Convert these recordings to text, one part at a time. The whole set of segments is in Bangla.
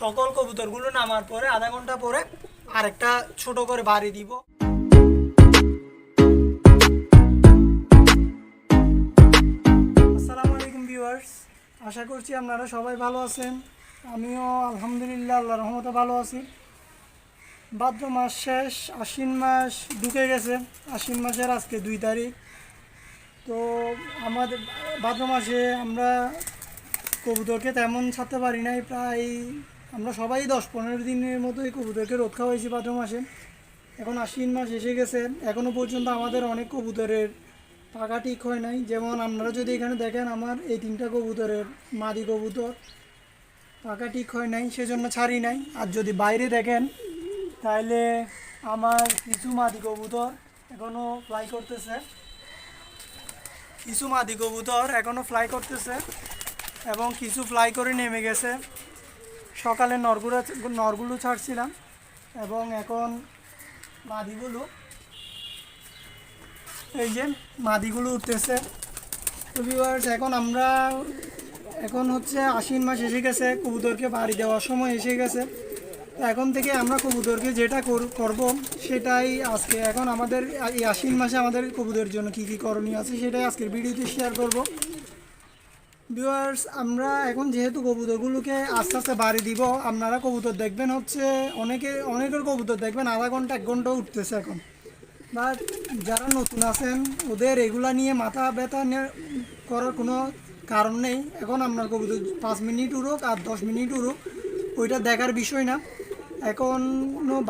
সকল কবুতরগুলো নামার পরে আধা ঘণ্টা পরে আরেকটা ছোট করে বাড়ি দিব। আসসালামু আলাইকুম ভিউয়ার্স, আশা করছি আপনারা সবাই ভালো আছেন। আমিও আলহামদুলিল্লাহ আল্লাহ রহমতে ভালো আছি। ভাদ্র মাস শেষ, আশ্বিন মাস ঢুকে গেছে। আশ্বিন মাসের আজকে দুই তারিখ। তো আমাদের ভাদ্র মাসে আমরা কবুতরকে তেমন ছাড়তে পারি নাই, প্রায় আমরা সবাই দশ পনেরো দিনের মতোই কবুতরকে রোদ খাওয়াইছি ভাদ্র মাসে। এখন আশ্বিন মাস এসে গেছে। এখনও পর্যন্ত আমাদের অনেক কবুতরের পাকা ঠিক হয় নাই। যেমন আপনারা যদি এখানে দেখেন, আমার এই তিনটা কবুতরের মাদি কবুতর পাকা ঠিক হয় নাই, সেজন্য ছাড়ি নাই। আর যদি বাইরে দেখেন তাহলে আমার কিছু মাদি কবুতর এখনও ফ্লাই করতেছে। কিছু মাদি কবুতর এখনও ফ্লাই করতেছে এবং কিছু ফ্লাই করে নেমে গেছে। সকালে নরগুলো নরগুলো ছাড়ছিলাম এবং এখন মাদিগুলো, এই যে মাদিগুলো উঠতেছে। এখন আমরা, এখন হচ্ছে আশ্বিন মাস এসে গেছে, কবুতরকে বাড়ি দেওয়ার সময় এসে গেছে। এখন থেকে আমরা কবুতরকে যেটা কর- করব সেটাই আজকে, এখন আমাদের এই আশ্বিন মাসে আমাদের কবুতরের জন্য কী কী করণীয় আছে সেটাই আজকের ভিডিওতে শেয়ার করব। ভিউয়ার্স আমরা এখন যেহেতু কবুতরগুলোকে আস্তে আস্তে বাড়ি দিব, আপনারা কবুতর দেখবেন হচ্ছে, অনেকে, অনেকের কবুতর দেখবেন, আধা ঘণ্টা, এক ঘণ্টা উঠতেছে এখন। বাট যারা নতুন আছেন, ওদের এগুলা নিয়ে মাথা ব্যথা করার কোনো কারণ নেই। এখন আপনার কবুতর পাঁচ মিনিট উড়ুক আর দশ মিনিট উড়ুক, ওইটা দেখার বিষয় না। এখন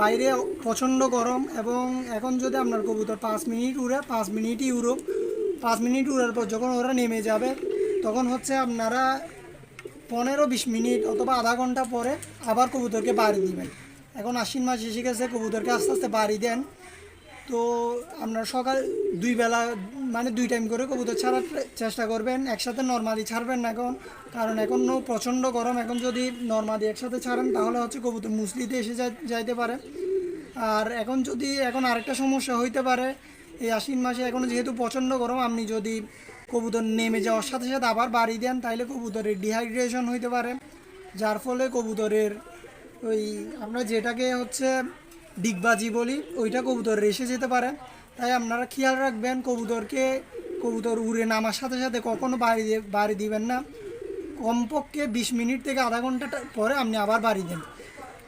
বাইরে প্রচণ্ড গরম এবং এখন যদি আপনার কবুতর পাঁচ মিনিট উড়ে, পাঁচ মিনিটই উড়ুক, পাঁচ মিনিট উড়ার পর যখন ওরা নেমে যাবে তখন হচ্ছে আপনারা পনেরো বিশ মিনিট অথবা আধা ঘণ্টা পরে আবার কবুতরকে বাড়ি দিবেন। এখন আশ্বিন মাস এসে গেছে, কবুতরকে আস্তে আস্তে বাড়ি দেন। তো আপনার সকাল দুই বেলা মানে দুই টাইম করে কবুতর ছাড়ার চেষ্টা করবেন, একসাথে নর্মালি ছাড়বেন না এখন। কারণ এখন প্রচণ্ড গরম, এখন যদি নর্মালি একসাথে ছাড়েন তাহলে হচ্ছে কবুতর মুসলিতে এসে যাই- যাইতে পারে। আর এখন যদি, এখন আরেকটা সমস্যা হইতে পারে, এই আশ্বিন মাসে এখন যেহেতু প্রচণ্ড গরম, আপনি যদি কবুতর নেমে যাওয়ার সাথে সাথে আবার বাড়ি দেন তাহলে কবুতরের ডিহাইড্রেশন হইতে পারে। যার ফলে কবুতরের ওই আমরা যেটাকে হচ্ছে ডিগবাজি বলি, ওইটা কবুতর রেসে যেতে পারে। তাই আপনারা খেয়াল রাখবেন, কবুতরকে কবুতর উড়ে নামার সাথে সাথে কখনো বাড়ি বাড়ি দিবেন না। কমপক্ষে বিশ মিনিট থেকে আধা ঘণ্টা পরে আপনি আবার বাড়ি দেন।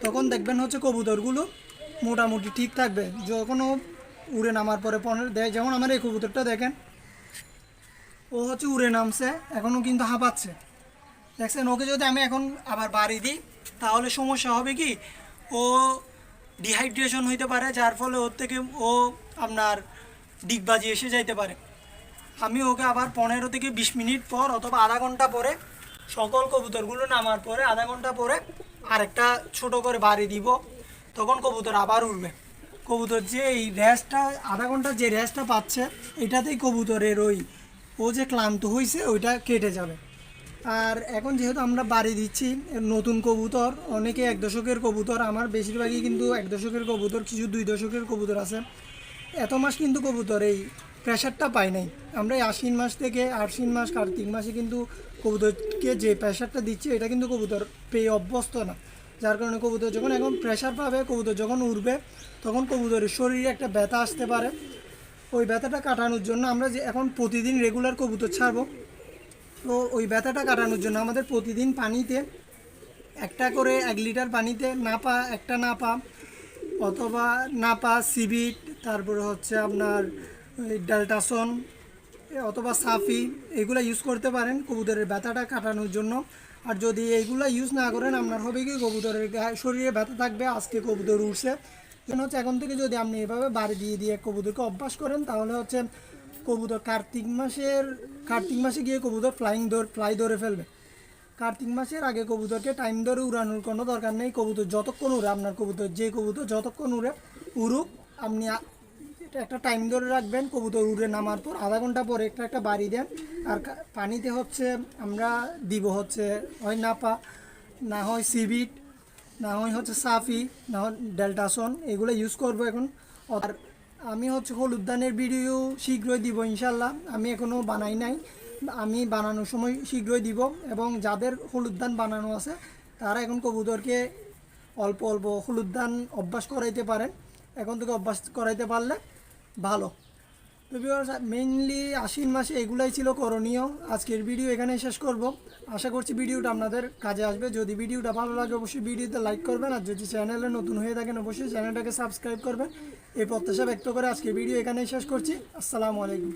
তখন দেখবেন হচ্ছে কবুতরগুলো মোটামুটি ঠিক থাকবে। যখনও উড়ে নামার পরে পনেরো দেয় যেমন আমার এই কবুতরটা দেখেন ও হচ্ছে উড়ে নামছে, এখনও কিন্তু হাঁপাচ্ছে। দেখছেন, ওকে যদি আমি এখন আবার বাড়ি দিই, তাহলে সমস্যা হবে কি? ও ডিহাইড্রেশন হইতে পারে, যার ফলে ওর থেকে ও আপনার ডিগবাজি এসে যাইতে পারে। আমি ওকে আবার পনেরো থেকে বিশ মিনিট পর অথবা আধা ঘণ্টা পরে সকল কবুতরগুলো নামার পরে, আধা ঘণ্টা পরে আরেকটা ছোট করে বাড়ি দিব, তখন কবুতর আবার উঠবে কবুতর যে এই রেস্টটা আধা ঘণ্টা যে রেস্টটা পাচ্ছে, এটাতেই কবুতরের ওই ও যে ক্লান্ত হয়েছে ওইটা কেটে যাবে। আর এখন যেহেতু আমরা বাড়ি দিচ্ছি, নতুন কবুতর, অনেকে এক দশকের কবুতর, আমার বেশিরভাগই কিন্তু এক দশকের কবুতর, কিছু দুই দশকের কবুতর আছে। এত মাস কিন্তু কবুতর এই প্রেশারটা পাই নাই। আমরা এই আশ্বিন মাস থেকে আশ্বিন মাস কার্তিক মাসে কিন্তু কবুতরকে যে প্রেশারটা দিচ্ছে, এটা কিন্তু কবুতর পেয়ে অভ্যস্ত না। যার কারণে কবুতর যখন এখন প্রেশার পাবে, কবুতর যখন উঠবে তখন কবুতরের শরীরে একটা ব্যথা আসতে পারে। ওই ব্যথাটা কাটানোর জন্য আমরা যে এখন প্রতিদিন রেগুলার কবুতর ছাড়বো, তো ওই ব্যথাটা কাটানোর জন্য আমাদের প্রতিদিন পানিতে একটা করে এক লিটার পানিতে নাপা, একটা নাপা, অথবা নাপা, সিবিট, তারপরে হচ্ছে আপনার ডেল্টাসন অথবা সাফি, এগুলো ইউজ করতে পারেন কবুতরের ব্যথাটা কাটানোর জন্য। আর যদি এইগুলো ইউজ না করেন, আপনার হবে কি কবুতরের শরীরে ব্যথা থাকবে, আজকে কবুতর উঠছে জন্য হচ্ছে এখন থেকে যদি আপনি এভাবে বাড়ি দিয়ে দিয়ে কবুতরকে অভ্যাস করেন, তাহলে হচ্ছে কবুতর কার্তিক মাসের, কার্তিক মাসে গিয়ে কবুতর ফ্লাইং দৌড় ফ্লাই ধরে ফেলবে। কার্তিক মাসের আগে কবুতরকে টাইম ধরে উড়ানোর কোনো দরকার নেই। কবুতর যতক্ষণ উড়ে, আপনার কবুতর, যে কবুতর যতক্ষণ উড়ে, উড়ুক, আপনি একটা টাইম ধরে রাখবেন, কবুতর উড়ে নামার পর আধা ঘণ্টা পরে একটা একটা বাড়ি দেন। আর পানিতে হচ্ছে আমরা দিব হচ্ছে হয় নাপা, না হয় সিবিট না হয় হচ্ছে সাফি, না হয় ডেল্টাসন, এগুলো ইউজ করব এখন। আর আমি হচ্ছে হলুদ ধানের ভিডিও শীঘ্রই দিব, ইনশাল্লাহ। আমি এখনও বানাই নাই। আমি বানানোর সময় শীঘ্রই দিব। এবং যাদের হলুদ ধান বানানো আছে, তারা এখন কবুতরকে অল্প অল্প হলুদ ধান অভ্যাস করাইতে পারেন। এখন থেকে অভ্যাস করাইতে পারলে ভালো। তো মেইনলি আশ্বিন মাসে এগুলাই ছিল করণীয়। আজকের ভিডিও এখানে শেষ করব। আশা করছি ভিডিওটা আপনাদের কাজে আসবে। যদি ভিডিওটা ভালো লাগে, অবশ্যই ভিডিওতে লাইক করবেন। আর যদি চ্যানেলে নতুন হয়ে থাকেন, অবশ্যই চ্যানেলটাকে সাবস্ক্রাইব করবেন। এই প্রত্যাশা ব্যক্ত করে আজকের ভিডিও এখানেই শেষ করছি। আসসালামু আলাইকুম।